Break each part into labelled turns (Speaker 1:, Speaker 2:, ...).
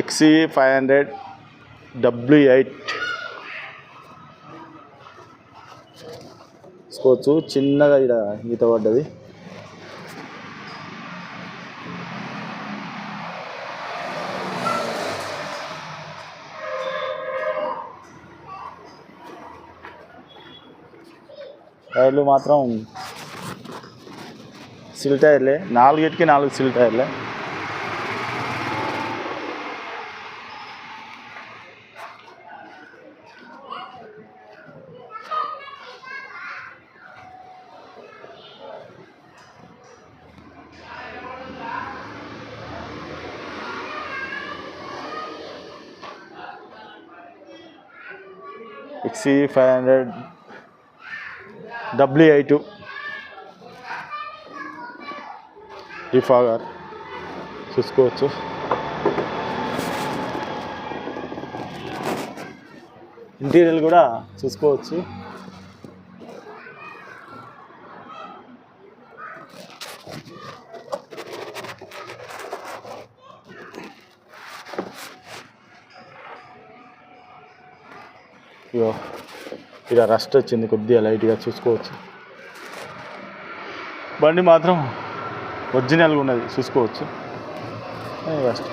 Speaker 1: XE five hundred W eight తీసుకోవచ్చు చిన్నగా ఇక్కడ ఈత పడ్డది. టైర్లు మాత్రం సిల్ టైర్లే. నాలుగిటికి నాలుగు సిల్ టైర్లే. ఎక్సీ ఫైవ్ హండ్రెడ్ డబ్ల్యూ ఈ ఫాగర్ చూసుకోవచ్చు. ఇంటీరియర్ కూడా చూసుకోవచ్చు. ఇగో ఇలా రస్ట్ వచ్చింది కొద్దిగా లైట్గా చూసుకోవచ్చు. బండి మాత్రం ఒరిజినల్గా ఉన్నది చూసుకోవచ్చు. రస్ట్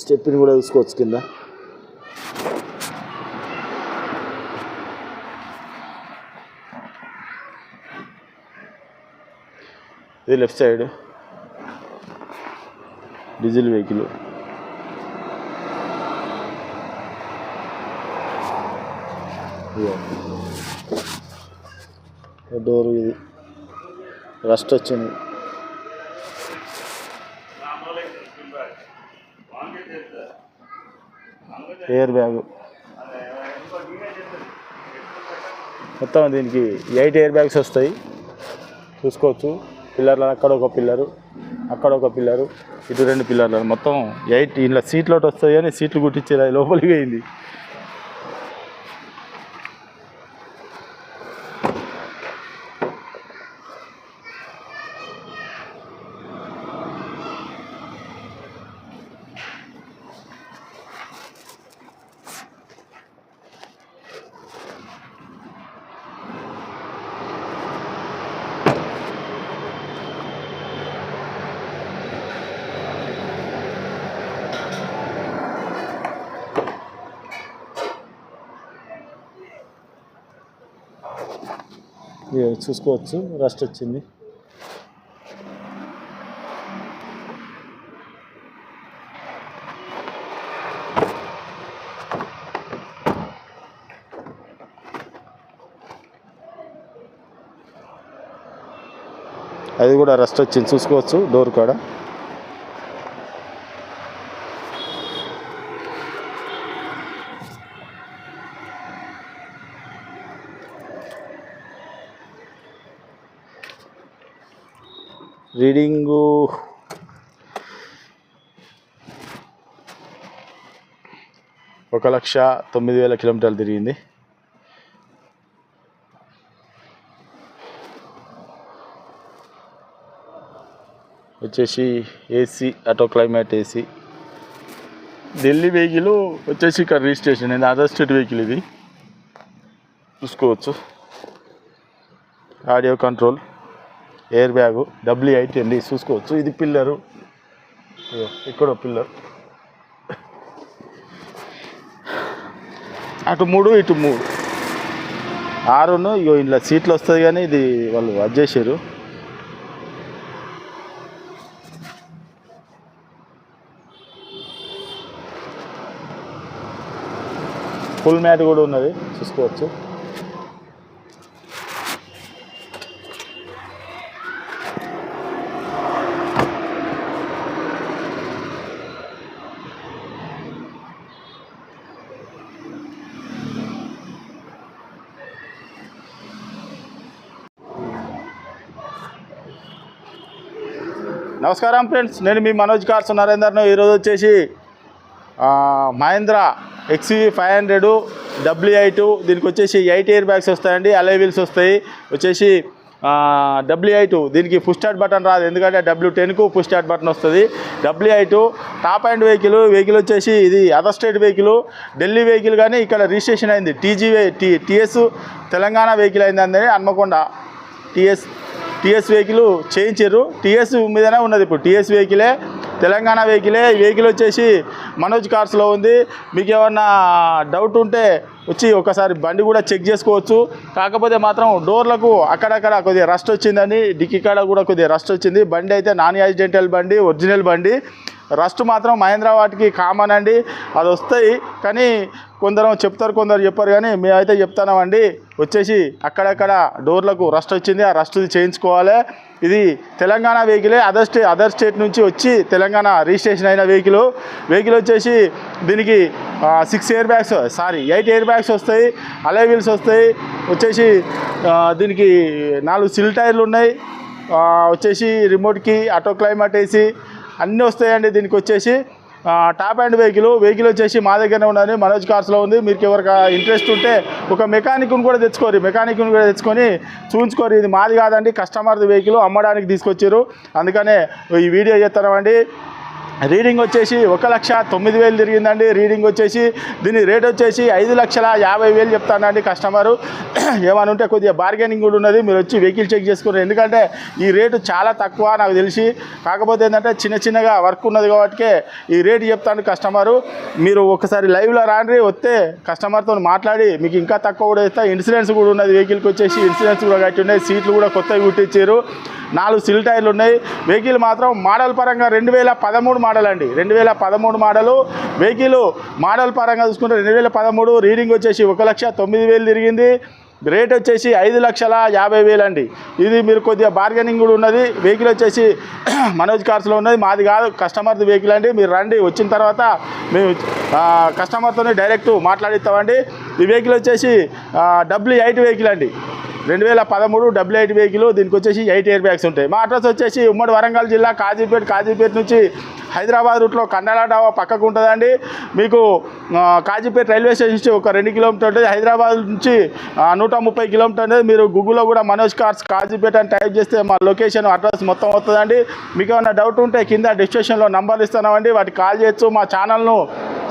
Speaker 1: స్టెప్ని కూడా చూసుకోవచ్చు కింద. ఇది left side. Diesel vehicle. Door ఇది. రస్ట్ వచ్చింది. Air bag. మొత్తం దీనికి ఎయిట్ ఎయిర్ బ్యాగ్స్ వస్తాయి. చూసుకోవచ్చు. పిల్లర్లు అక్కడ ఒక పిల్లరు అక్కడ ఒక పిల్లరు ఇటు రెండు పిల్లర్లు మొత్తం ఎయిట్ ఇలా సీట్లు ఒకటి వస్తాయి కానీ సీట్లు కుట్టించేది లోపలికి పోయింది. చూసుకోవచ్చు రస్ట్ వచ్చింది. అది కూడా రస్ట్ వచ్చింది చూసుకోవచ్చు డోర్ కూడా. రీడింగు ఒక లక్ష తొమ్మిది వేల కిలోమీటర్లు తిరిగింది. వచ్చేసి AC auto climate AC Delhi vehicle వచ్చేసి ఇక్కడ రిజిస్ట్రేషన్ అయింది. అదర్ స్టేట్ వెహికల్ ఇది. చూసుకోవచ్చు. Audio control air bag W eight చూసుకోవచ్చు. ఇది పిల్లరు. ఇక్కడ పిల్లర్. అటు మూడు ఇటు మూడు. ఆరును ఇగో ఇలా సీట్లు వస్తుంది కానీ ఇది వాళ్ళు అది చేశారు ఫుల్ మ్యాట్ కూడా ఉన్నది చూసుకోవచ్చు. నమస్కారం ఫ్రెండ్స్ నేను మీ మనోజ్ కార్స్ నరేందర్ను ఈరోజు వచ్చేసి Mahindra XUV five hundred W I two దీనికి వచ్చేసి ఎయిట్ ఇయర్ బ్యాగ్స్ వస్తాయండి అలై వీల్స్ వస్తాయి. వచ్చేసి డబ్ల్యూఐ టూ దీనికి పుష్ స్టార్ట్ బటన్ రాదు ఎందుకంటే డబ్ల్యూ టెన్కు పుష్ స్టార్ట్ బటన్ వస్తుంది. W I two top and vehicle vehicle వచ్చేసి ఇది other state vehicle Delhi vehicle కానీ ఇక్కడ రిజిస్ట్రేషన్ అయింది. TG T TS Telangana vehicle అయిందని హన్మకొండ టీఎస్ టీఎస్ వెహికల్ చేయించారు. టీఎస్ మీదనే ఉన్నది ఇప్పుడు. టీఎస్ వెహికలే తెలంగాణ వెహికలే వెహికల్ వచ్చేసి మనోజ్ కార్స్లో ఉంది. మీకు ఏమన్నా డౌట్ ఉంటే వచ్చి ఒకసారి బండి కూడా చెక్ చేసుకోవచ్చు. కాకపోతే మాత్రం డోర్లకు అక్కడక్కడ కొద్దిగా రస్ట్ వచ్చిందని డిక్కీ కాడ కూడా కొద్దిగా రస్ట్ వచ్చింది. బండి అయితే నాన్ యాక్సిడెంటల్ బండి ఒరిజినల్ బండి. రస్ట్ మాత్రం మహేంద్ర వాటికి కామన్ అండి. అది వస్తాయి. కానీ కొందరు చెప్తారు కొందరు చెప్పారు కానీ మేమైతే చెప్తామండి వచ్చేసి అక్కడక్కడ డోర్లకు రస్ట్ వచ్చింది. ఆ రస్ట్ చేయించుకోవాలి. ఇది తెలంగాణ వెహికలే. అదర్ స్టే అదర్ స్టేట్ నుంచి వచ్చి తెలంగాణ రిజిస్ట్రేషన్ అయిన వెహికల్. వెహికల్ వచ్చేసి దీనికి six air bags sorry eight air bags వస్తాయి. అలై వీల్స్ వస్తాయి. వచ్చేసి దీనికి నాలుగు సిల్ టైర్లు ఉన్నాయి. వచ్చేసి రిమోట్కి ఆటో క్లైమేట్ వేసి అన్నీ వస్తాయండి. దీనికి వచ్చేసి టాప్ అండ్ వెహికల్ వెహికల్ వచ్చేసి మా దగ్గరనే ఉన్నది మనోజ్ కార్స్లో ఉంది. మీకు ఎవరికి ఇంట్రెస్ట్ ఉంటే ఒక మెకానిక్ను కూడా తెచ్చుకోరు. మెకానిక్ను కూడా తెచ్చుకొని చూపించుకోరు ఇది మాది కాదండి. కస్టమర్ది వెహికల్ అమ్మడానికి తీసుకొచ్చారు. అందుకనే ఈ వీడియో చేస్తామండి రీడింగ్ వచ్చేసి ఒక లక్ష తొమ్మిది వేలు తిరిగిందండి. రీడింగ్ వచ్చేసి దీని రేట్ వచ్చేసి ఐదు లక్షల యాభై వేలు చెప్తానండి కస్టమరు. ఏమనుంటే ఉంటే కొద్దిగా బార్గెనింగ్ కూడా ఉన్నది. మీరు వచ్చి వెహికల్ చెక్ చేసుకున్నారు. ఎందుకంటే ఈ రేటు చాలా తక్కువ నాకు తెలిసి. కాకపోతే ఏంటంటే చిన్న చిన్నగా వర్క్ ఉన్నది కాబట్టి ఈ రేటు చెప్తాను కస్టమరు. మీరు ఒకసారి లైవ్లో రాండి వస్తే కస్టమర్తో మాట్లాడి మీకు ఇంకా తక్కువ కూడా ఇస్తా. ఇన్సూరెన్స్ కూడా ఉన్నది. వెహికల్కి వచ్చేసి ఇన్సూరెన్స్ కూడా కట్టి ఉన్నాయి. సీట్లు కూడా కొత్తవి కుట్టించారు. నాలుగు సిల్ టైర్లు ఉన్నాయి. వెహికల్ మాత్రం మోడల్ పరంగా రెండు వేల పదమూడు మోడల్ అండి. రెండు వేల పదమూడు మోడలు. వెహికల్ మోడల్ పరంగా చూసుకుంటే రెండు వేల పదమూడు రీడింగ్ వచ్చేసి ఒక లక్ష తొమ్మిది వేలు తిరిగింది. రేట్ వచ్చేసి ఐదు లక్షల యాభై వేలు అండి. ఇది మీరు కొద్దిగా బార్గెనింగ్ కూడా ఉన్నది. వెహికల్ వచ్చేసి మనోజ్ కార్స్లో ఉన్నది. మాది కాదు కస్టమర్ది వెహికల్ అండి. మీరు రండి వచ్చిన తర్వాత మేము కస్టమర్తోనే డైరెక్ట్ మాట్లాడిస్తామండి. ఈ వెహికల్ వచ్చేసి డబ్ల్యూ ఎయిట్ వెహికల్ అండి. రెండు వేల పదమూడు డబ్ల్యూ ఎయిట్ వెహికల్ దీనికి వచ్చేసి ఎయిట్ ఎయిర్ బ్యాగ్స్ ఉంటాయి. మా అడ్రస్ వచ్చేసి ఉమ్మడి వరంగల్ జిల్లా కాజీపేట కాజీపేట నుంచి హైదరాబాద్ రూట్లో కండాల డాబా పక్కకు ఉంటుందండి మీకు కాజీపేట రైల్వే స్టేషన్ నుంచి ఒక రెండు కిలోమీటర్ ఉంటుంది. హైదరాబాద్ నుంచి నూట ముప్పై కిలోమీటర్ ఉంటుంది. మీరు గూగుల్లో కూడా మనోజ్ కార్స్ కాజీపేట అని టైప్ చేస్తే మా లొకేషన్ అడ్రస్ మొత్తం వస్తుందండి. మీకు ఏమైనా డౌట్ ఉంటే కింద డిస్క్రిప్షన్లో నంబర్లు ఇస్తున్నామండి. వాటికి కాల్ చేయొచ్చు. మా ఛానల్ను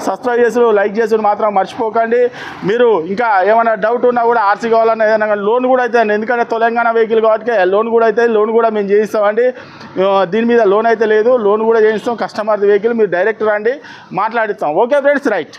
Speaker 1: సబ్స్క్రైబ్ చేసి లైక్ చేసి మాత్రం మర్చిపోకండి. మీరు ఇంకా ఏమైనా డౌట్ ఉన్నా కూడా ఆర్సీ కావాలన్నా ఏదైనా లోన్ కూడా అయితే ఎందుకంటే తెలంగాణ వెహికల్ కాబట్టి లోన్ కూడా అయితే లోన్ కూడా మేము చేయిస్తామండి. దీని మీద లోన్ అయితే లేదు. లోన్ కూడా చేయిస్తాం. కస్టమర్ వెహికల్ మీరు డైరెక్ట్ రండి. మాట్లాడిస్తాం. Okay friends right